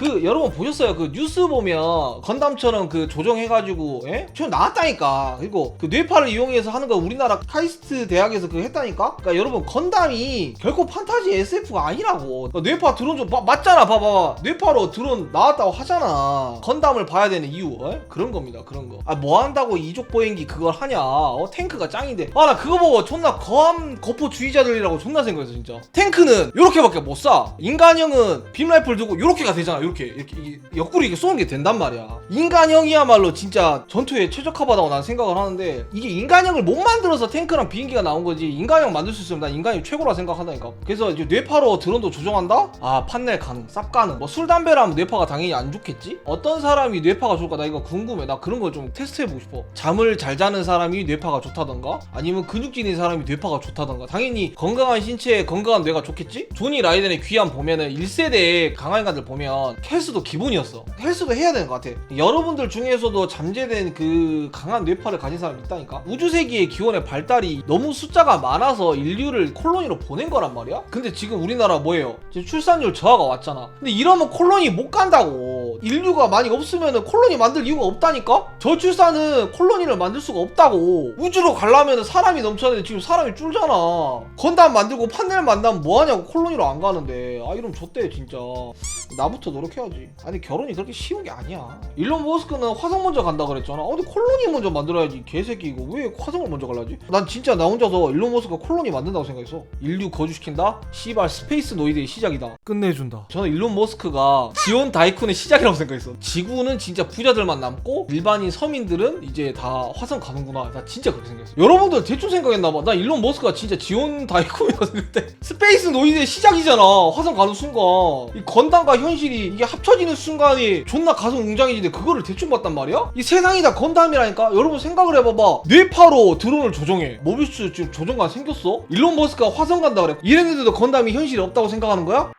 그 여러분 보셨어요? 그 뉴스 보면 건담처럼 그 조정해가지고 예? 지금 나왔다니까. 그리고 그 뇌파를 이용해서 하는 거 우리나라 카이스트 대학에서 그 했다니까. 그러니까 여러분 건담이 결코 판타지 SF가 아니라고. 그러니까 뇌파 드론 좀 봐- 맞잖아. 봐봐. 뇌파로 드론 나왔다고 하잖아. 건담을 봐야 되는 이유 예? 그런 겁니다. 그런 거. 아 뭐 한다고 이족 보행기 그걸 하냐? 어 탱크가 짱인데. 아 나 그거 보고 존나 거함 거포주의자들이라고 존나 생각했어 진짜. 탱크는 요렇게밖에 못 쏴. 인간형은 빔라이플 들고 요렇게가 되잖아. 이렇게 이게 옆구리 이렇게 쏘는 게 된단 말이야. 인간형이야말로 진짜 전투에 최적화하다고 난 생각을 하는데 이게 인간형을 못 만들어서 탱크랑 비행기가 나온 거지. 인간형 만들 수 있으면 난 인간이 최고라 생각한다니까. 그래서 이제 뇌파로 드론도 조종한다? 아 판넬 가능, 쌉 가능. 뭐 술 담배라면 뇌파가 당연히 안 좋겠지? 어떤 사람이 뇌파가 좋을까? 나 이거 궁금해. 나 그런 걸좀 테스트해보고 싶어. 잠을 잘 자는 사람이 뇌파가 좋다던가? 아니면 근육질인 사람이 뇌파가 좋다던가? 당연히 건강한 신체에 건강한 뇌가 좋겠지? 조니 라이덴의 귀함 보면은 1세대 강한 인간들 보면 헬스도 기본이었어. 헬스도 해야 되는 것 같아. 여러분들 중에서도 잠재된 그 강한 뇌파를 가진 사람이 있다니까? 우주세기의 기원의 발달이 너무 숫자가 많아서 인류를 콜로니로 보낸 거란 말이야? 근데 지금 우리나라 뭐예요? 지금 출산율 저하가 왔잖아. 근데 이러면 콜로니 못 간다고. 인류가 많이 없으면 콜로니 만들 이유가 없다니까? 저출산은 콜로니를 만들 수가 없다고. 우주로 가려면 사람이 넘쳐야 되는데 지금 사람이 줄잖아. 건담 만들고 판넬 만나면 뭐하냐고 콜로니로 안 가는데. 아 이러면 좆대 진짜. 나부터 노력해야지. 아니 결혼이 그렇게 쉬운 게 아니야. 일론 머스크는 화성 먼저 간다 그랬잖아. 어, 근데 콜로니 먼저 만들어야지 개새끼 이거 왜 화성을 먼저 갈라지? 난 진짜 나 혼자서 일론 머스크가 콜로니 만든다고 생각했어. 인류 거주시킨다? 씨발 스페이스 노이드의 시작이다. 끝내준다. 저는 일론 머스크가 지온 다이쿤의 시작이라고 생각했어. 지구는 진짜 부자들만 남고 일반인 서민들은 이제 다 화성 가는구나. 나 진짜 그렇게 생각했어. 여러분들 대충 생각했나봐. 나 일론 머스크가 진짜 지온 다이쿤이라고 생각했대. 스페이스 노이드의 시작이잖아. 화성 가는 순간. 이 건담과 현실이 이게 합쳐지는 순간이 존나 가슴 웅장해지는데 그거를 대충 봤단 말이야? 이 세상이 다 건담이라니까? 여러분 생각을 해봐봐. 뇌파로 드론을 조종해. 모비스 지금 조종관 생겼어? 일론 머스크가 화성 간다 그래. 이랬는데도 건담이 현실이 없다고 생각하는 거야?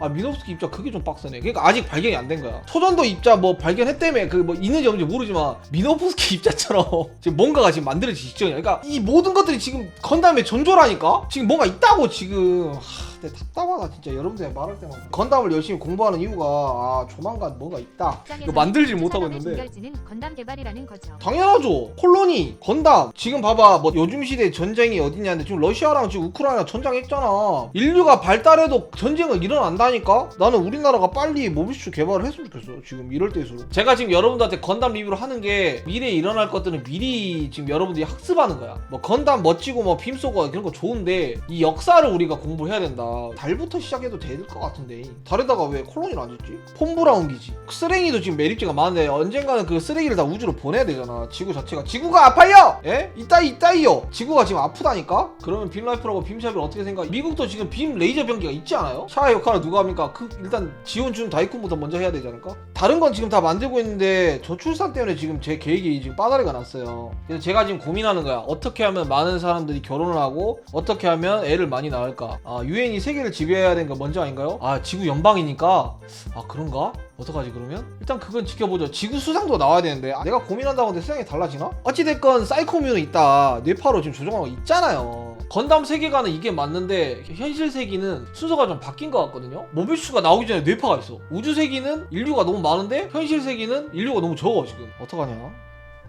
아 미노프스키 입자 그게 좀 빡세네. 그러니까 아직 발견이 안 된 거야. 초전도 입자 뭐 발견했다며 그 뭐 있는지 없는지 모르지만 미노프스키 입자처럼 지금 뭔가가 지금 만들어질 직전이야. 그러니까 이 모든 것들이 지금 건담의 전조라니까. 지금 뭔가 있다고 지금. 하, 근데 답답하다 진짜 여러분들 말할 때마다. 건담을 열심히 공부하는 이유가 아 조만간 뭔가 있다. 이거 만들지 못하고 있는데. 건담 개발이라는 거죠. 당연하죠. 콜로니, 건담. 지금 봐봐. 뭐 요즘 시대 전쟁이 어디냐는데 지금 러시아랑 지금 우크라이나 전장했잖아. 인류가 발달해도 전쟁은 일어난다니까. 나는 우리나라가 빨리 모비스 개발을 했으면 좋겠어. 지금 이럴 때일수록. 제가 지금 여러분들한테 건담 리뷰를 하는 게 미래에 일어날 것들은 미리 지금 여러분들이 학습하는 거야. 뭐 건담 멋지고 뭐 빔 쏘고 그런 거 좋은데 이 역사를 우리가 공부해야 된다. 달부터 시작해도 될 것 같은데. 달에다가 왜 콜로니를 안 짓지? 폼브라운기지. 쓰레기도 지금 매립지가 많은데 언젠가는 그 쓰레기를 다 우주로 보내야 되잖아. 지구 자체가 지구가 아파요. 예? 이따이 이따이요. 지구가 지금 아프다니까. 그러면 빔라이프라고 빔샵을 어떻게 생각? 미국도 지금 빔 레이저 변기가 있지 않아요? 샤의 역할을 누가 합니까? 그 일단 지원 준 다이쿤부터 먼저 해야 되지 않을까? 다른 건 지금 다 만들고 있는데 저출산 때문에 지금 제 계획이 지금 빠다리가 났어요. 그래서 제가 지금 고민하는 거야. 어떻게 하면 많은 사람들이 결혼을 하고 어떻게 하면 애를 많이 낳을까? 아 유엔이 세계를 지배해야 되는 거 먼저 아닌가요? 아 지구 연방이니까 아 그런가? 어떡하지 그러면? 일단 그건 지켜보죠. 지구 수상도 나와야 되는데 아, 내가 고민한다고 하는데 세상이 달라지나? 어찌됐건 사이코뮤는 있다. 뇌파로 지금 조종하고 있잖아요. 건담 세계관은 이게 맞는데 현실 세계는 순서가 좀 바뀐 것 같거든요. 모비스가 나오기 전에 뇌파가 있어. 우주 세계는 인류가 너무 많은데 현실 세계는 인류가 너무 적어 지금. 어떡하냐?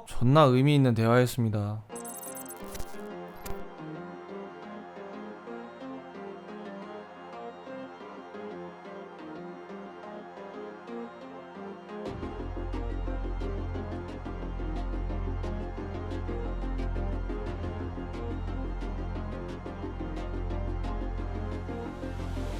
존나 의미 있는 대화였습니다.